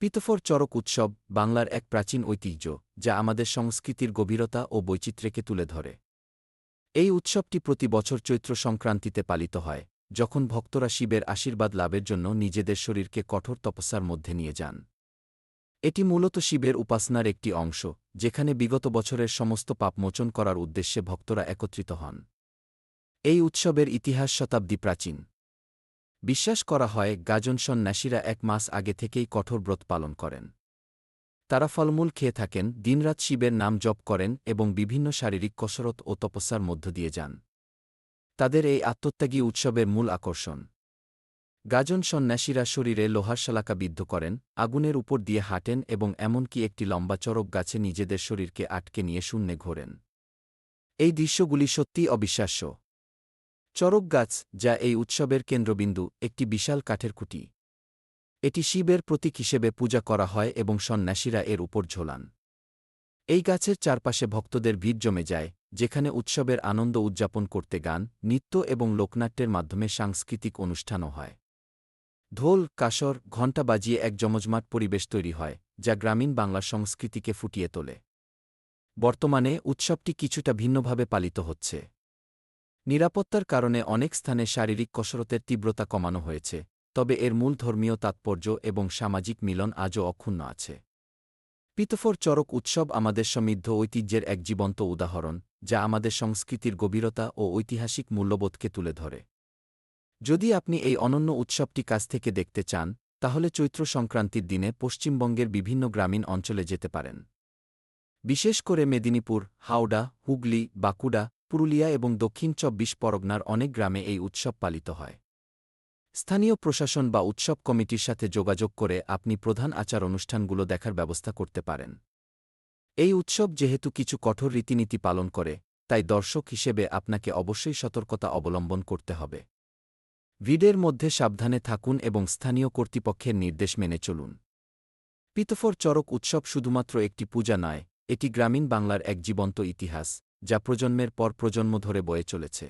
পিতফর চরক উৎসব বাংলার এক প্রাচীন ঐতিহ্য, যা আমাদের সংস্কৃতির গভীরতা ও বৈচিত্র্যকে তুলে ধরে। এই উৎসবটি প্রতি বছর চৈত্র সংক্রান্তিতে পালিত হয়, যখন ভক্তরা শিবের আশীর্বাদ লাভের জন্য নিজেদের শরীরকে কঠোর তপস্যার মধ্যে নিয়ে যান। এটি মূলত শিবের উপাসনার একটি অংশ, যেখানে বিগত বছরের সমস্ত পাপ মোচন করার উদ্দেশ্যে ভক্তরা একত্রিত হন। এই উৎসবের ইতিহাস শতাব্দী প্রাচীন। বিশ্বাস করা হয় গাজন সন্ন্যাসীরা এক মাস আগে থেকেই কঠোর ব্রত পালন করেন। তারা ফলমূল খেয়ে থাকেন, দিনরাত শিবের নাম জপ করেন এবং বিভিন্ন শারীরিক কসরত ও তপস্যার মধ্য দিয়ে যান। তাদের এই আত্মত্যাগী উৎসবের মূল আকর্ষণ। গাজন সন্ন্যাসীরা শরীরে লোহার শালাকা বিদ্ধ করেন, আগুনের উপর দিয়ে হাঁটেন এবং এমনকি একটি লম্বা চরক গাছে নিজেদের শরীরকে আটকে নিয়ে শূন্যে ঘোরেন। এই দৃশ্যগুলি সত্যিই অবিশ্বাস্য। চরক গাছ, যা এই উৎসবের কেন্দ্রবিন্দু, একটি বিশাল কাঠের খুঁটি। এটি শিবের প্রতীক হিসেবে পূজা করা হয় এবং সন্ন্যাসীরা এর উপর ঝোলান। এই গাছের চারপাশে ভক্তদের ভিড় জমে যায়, যেখানে উৎসবের আনন্দ উদযাপন করতে গান, নৃত্য এবং লোকনাট্যের মাধ্যমে সাংস্কৃতিক অনুষ্ঠানও হয়। ঢোল, কাসর, ঘণ্টা বাজিয়ে এক জমজমাট পরিবেশ তৈরি হয়, যা গ্রামীণ বাংলা সংস্কৃতিকে ফুটিয়ে তোলে। বর্তমানে উৎসবটি কিছুটা ভিন্নভাবে পালিত হচ্ছে। নিরাপত্তার কারণে অনেক স্থানে শারীরিক কসরতের তীব্রতা কমানো হয়েছে, তবে এর মূল ধর্মীয় তাৎপর্য এবং সামাজিক মিলন আজও অক্ষুণ্ণ আছে। পিতফর চরক উৎসব আমাদের সমৃদ্ধ ঐতিহ্যের এক জীবন্ত উদাহরণ, যা আমাদের সংস্কৃতির গভীরতা ও ঐতিহাসিক মূল্যবোধকে তুলে ধরে। যদি আপনি এই অনন্য উৎসবটি কাছ থেকে দেখতে চান, তাহলে চৈত্র সংক্রান্তির দিনে পশ্চিমবঙ্গের বিভিন্ন গ্রামীণ অঞ্চলে যেতে পারেন। বিশেষ করে মেদিনীপুর, হাওড়া, হুগলি, বাঁকুড়া পুরুলিয়া এবং দক্ষিণ চব্বিশ পরগনার অনেক গ্রামে এই উৎসব পালিত হয়। স্থানীয় প্রশাসন বা উৎসব কমিটির সাথে যোগাযোগ করে আপনি প্রধান আচার অনুষ্ঠানগুলো দেখার ব্যবস্থা করতে পারেন। এই উৎসব যেহেতু কিছু কঠোর রীতিনীতি পালন করে, তাই দর্শক হিসেবে আপনাকে অবশ্যই সতর্কতা অবলম্বন করতে হবে। ভিডের মধ্যে সাবধানে থাকুন এবং স্থানীয় কর্তৃপক্ষের নির্দেশ মেনে চলুন। পিতফর চরক উৎসব শুধুমাত্র একটি পূজা নয়, এটি গ্রামীণ বাংলার এক জীবন্ত ইতিহাস। যা প্রজন্মের পর প্রজন্ম ধরে বয়ে চলেছে।